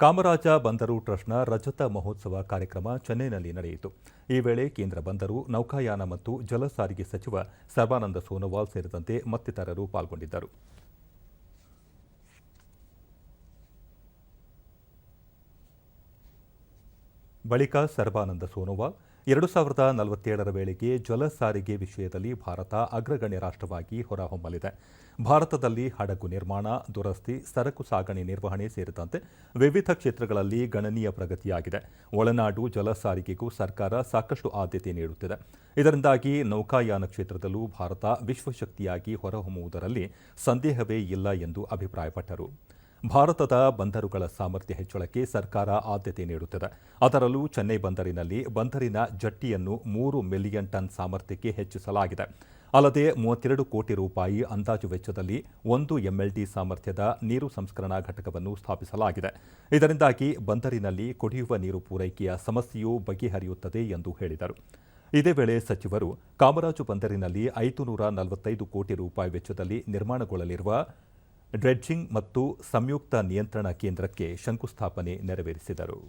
ಕಾಮರಾಜ ಬಂದರು ಟ್ರಸ್ಟ್ನ ರಜತ ಮಹೋತ್ಸವ ಕಾರ್ಯಕ್ರಮ ಚೆನ್ನೈನಲ್ಲಿ ನಡೆಯಿತು. ಈ ವೇಳೆ ಕೇಂದ್ರ ಬಂದರು, ನೌಕಾಯಾನ ಮತ್ತು ಜಲ ಸಾರಿಗೆ ಸಚಿವ ಸರ್ಬಾನಂದ ಸೋನೋವಾಲ್ ಸೇರಿದಂತೆ ಮತ್ತಿತರರು ಪಾಲ್ಗೊಂಡಿದ್ದರು. ಬಳಿಕ ಸರ್ಬಾನಂದ ಸೋನೋವಾಲ್ ಎರಡು ಸಾವಿರದ ನಲವತ್ತೇಳರ ವೇಳೆಗೆ ಜಲ ಸಾರಿಗೆ ವಿಷಯದಲ್ಲಿ ಭಾರತ ಅಗ್ರಗಣ್ಯ ರಾಷ್ಟ್ರವಾಗಿ ಹೊರಹೊಮ್ಮಲಿದೆ. ಭಾರತದಲ್ಲಿ ಹಡಗು ನಿರ್ಮಾಣ, ದುರಸ್ತಿ, ಸರಕು ಸಾಗಣೆ ನಿರ್ವಹಣೆ ಸೇರಿದಂತೆ ವಿವಿಧ ಕ್ಷೇತ್ರಗಳಲ್ಲಿ ಗಣನೀಯ ಪ್ರಗತಿಯಾಗಿದೆ. ಒಳನಾಡು ಜಲ ಸಾರಿಗೆಗೂ ಸರ್ಕಾರ ಸಾಕಷ್ಟು ಆದ್ಯತೆ ನೀಡುತ್ತಿದೆ. ಇದರಿಂದಾಗಿ ನೌಕಾಯಾನ ಕ್ಷೇತ್ರದಲ್ಲೂ ಭಾರತ ವಿಶ್ವಶಕ್ತಿಯಾಗಿ ಹೊರಹೊಮ್ಮುವುದರಲ್ಲಿ ಸಂದೇಹವೇ ಇಲ್ಲ ಎಂದು ಅಭಿಪ್ರಾಯಪಟ್ಟರು. ಭಾರತದ ಬಂದರುಗಳ ಸಾಮರ್ಥ್ಯ ಹೆಚ್ಚಳಕ್ಕೆ ಸರ್ಕಾರ ಆದ್ಯತೆ ನೀಡುತ್ತಿದೆ. ಅದರಲ್ಲೂ ಚೆನ್ನೈ ಬಂದರಿನಲ್ಲಿ ಬಂದರಿನ ಜಟ್ಟಿಯನ್ನು ಮೂರು ಮಿಲಿಯನ್ ಟನ್ ಸಾಮರ್ಥ್ಯಕ್ಕೆ ಹೆಚ್ಚಿಸಲಾಗಿದೆ. ಅಲ್ಲದೆ ಮೂವತ್ತೆರಡು ಕೋಟಿ ರೂಪಾಯಿ ಅಂದಾಜು ವೆಚ್ಚದಲ್ಲಿ ಒಂದು ಎಂಎಲ್ಡಿ ಸಾಮರ್ಥ್ಯದ ನೀರು ಸಂಸ್ಕರಣಾ ಘಟಕವನ್ನು ಸ್ಥಾಪಿಸಲಾಗಿದೆ. ಇದರಿಂದಾಗಿ ಬಂದರಿನಲ್ಲಿ ಕುಡಿಯುವ ನೀರು ಪೂರೈಕೆಯ ಸಮಸ್ಯೆಯೂ ಬಗೆಹರಿಯುತ್ತದೆ ಎಂದು ಹೇಳಿದರು. ಇದೇ ವೇಳೆ ಸಚಿವರು, ಕಾಮರಾಜು ಬಂದರಿನಲ್ಲಿ ಐದು ನೂರ ನಲವತ್ತೈದು ಕೋಟಿ ರೂಪಾಯಿ ವೆಚ್ಚದಲ್ಲಿ ನಿರ್ಮಾಣಗೊಳ್ಳಲಿರುವ ಡ್ರೆಡ್ಜಿಂಗ್ ಮತ್ತು ಸಂಯುಕ್ತ ನಿಯಂತ್ರಣ ಕೇಂದ್ರಕ್ಕೆ ಶಂಕುಸ್ಥಾಪನೆ ನೆರವೇರಿಸಿದರು.